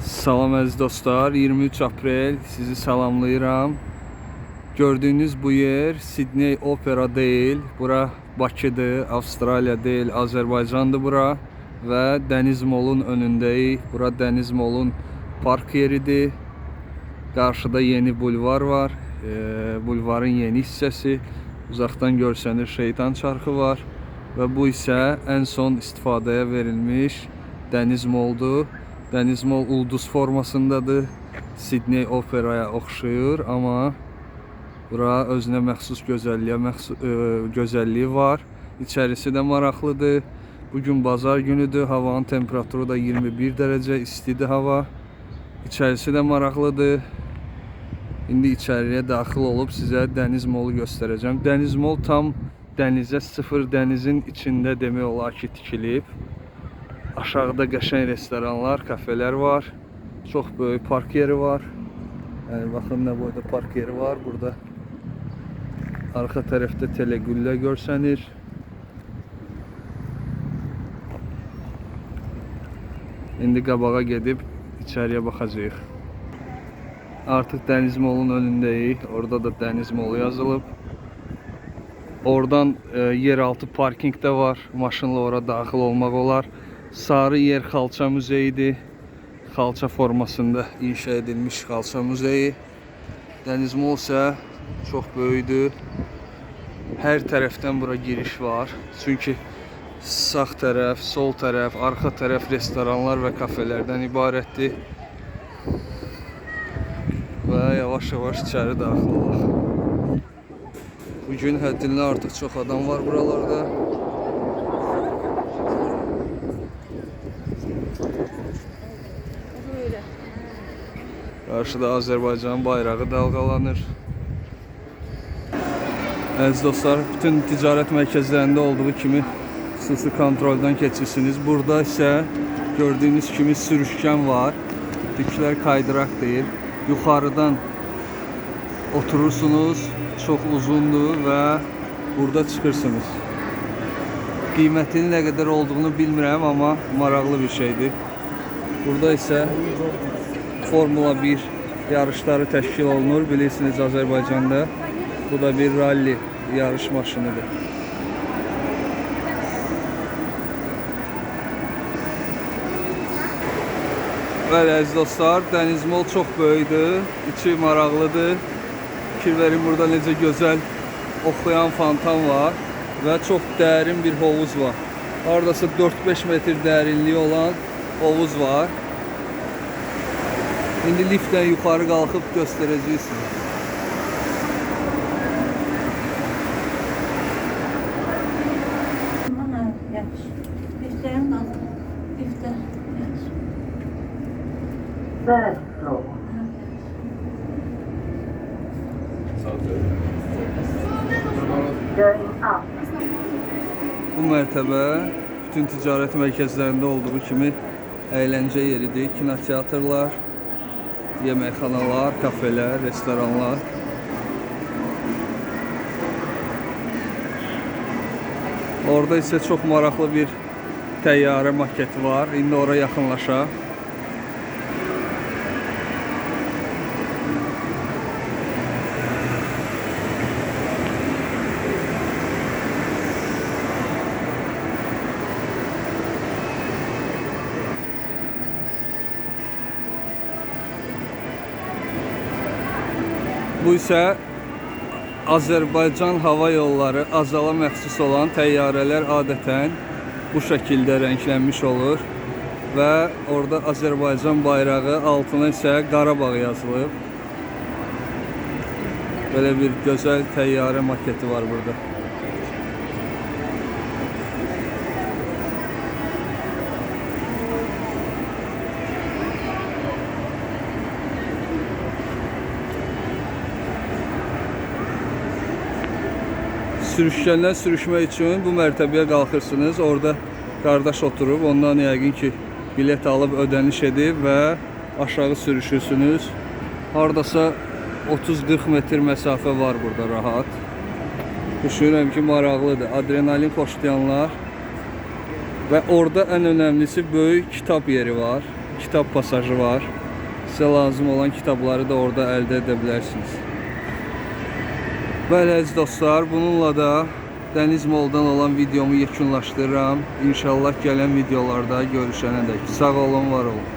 Salam əziz dostlar, 23 aprel sizi salamlayıram. Gördüğünüz bu yer Sydney Opera değil, bura Bakıdır, Avstraliya değil, Azərbaycandır bura və Dəniz Molun önündəyik. Bura Dəniz Molun park yeridir. Qarşıda yeni bulvar var. Ee, bulvarın yeni hissəsi. Uzaqdan görsənir şeytan çarxı var və bu isə ən son istifadəyə verilmiş Dəniz Moldur. Dəniz Mol ulduz formasındadır. Sydney Operaya oxşayır, amma bura özünə məxsus gözəlliyə məxsus ə, gözəlliyi var. İçərisi də maraqlıdır. Bu bazar günüdür. Havanın temperaturu da 21 dərəcə, istidir hava. İçərisi də maraqlıdır. İndi içəriyə daxil olub sizə Dəniz Molu göstərəcəm. Dəniz Mol tam dənizə sıfır dənizin içində demək olar ki, tikilib. Aşağıda qəşəng restoranlar, kafeler var. Çox böyük park yeri var. Yəni baxın nə boyda park yeri var burada. Arxa tərəfdə telegüllə görsənir. İndi qabağa gedib içəriyə baxacağıq. Artıq Dəniz Molun önündəyik. Orada da Dəniz Molu yazılıb. Oradan e, yeraltı parking də var. Maşınla ora daxil olmaq olar. Sarı yer xalça muzeyidir. Xalça formasında inşa edilmiş xalça muzeyi. Dəniz Mol isə çox böyükdür. Hər tərəfdən bura giriş var. Çünki sağ tərəf, sol tərəf, arxa tərəf restoranlar və kafelərdən ibarətdir. Və yavaş-yavaş içəri daxil olaq. Bugün həddindən artıq çox adam var buralarda. Qarşıda Azərbaycan bayrağı dalğalanır. Əziz dostlar, bütün ticarət mərkəzlərində olduğu kimi xüsusi kontroldan keçirsiniz. Burada isə gördüyünüz kimi sürüşkən var. Düklər kaydıraq deyil. Yuxarıdan oturursunuz. Çox uzundur və burada çıxırsınız. Qiymətinin nə qədər olduğunu bilmirəm, amma maraqlı bir şeydir. Burada isə Formula 1 yarışları təşkil olunur. Bilirsiniz Azərbaycanda. Bu da bir ralli yarış maşınıdır. Bəli əziz dostlar, Dəniz Mol çox böyükdür, içi maraqlıdır. Fikir verin burada necə gözəl oxuyan fontan var və çox dərin bir hovuz var. Hardasa 4-5 metr dərinliyi olan hovuz var. İndi liftdən yuxarı qalxıb göstərəcəyik sizə. Third floor. Going up. Bu mərtəbə bütün ticarət mərkəzlərində olduğu kimi əyləncə yeridir. Kinoteatrlar, yeməkxanalar, kafelər, restoranlar. Orada isə çox maraqlı bir təyyarə maketi var. İndi ora yaxınlaşaq. Bu isə Azərbaycan Hava Yolları Azala məxsus olan təyyarələr adətən bu şəkildə rənglənmiş olur və orada Azərbaycan bayrağı, altına isə Qarabağ yazılıb. Belə bir gözəl təyyarə maketi var burada. Sürüşkəndən sürüşmək üçün bu mərtəbəyə qalxırsınız. Orada qardaş oturub, ondan yəqin ki, bilet alıb ödəniş edib və aşağı sürüşürsünüz. Hardasa 30-40 metr məsafə var burada rahat. Düşünürəm ki, maraqlıdır. Adrenalin xoşlayanlar və orada ən önəmlisi böyük kitab yeri var. kitab pasajı var. Sizə lazım olan kitabları da orada əldə edə bilərsiniz. Bəli əziz dostlar, bununla da Dəniz Moldan olan videomu yekunlaşdırıram. İnşallah gələn videolarda görüşənədək. Sağ olun, var olun.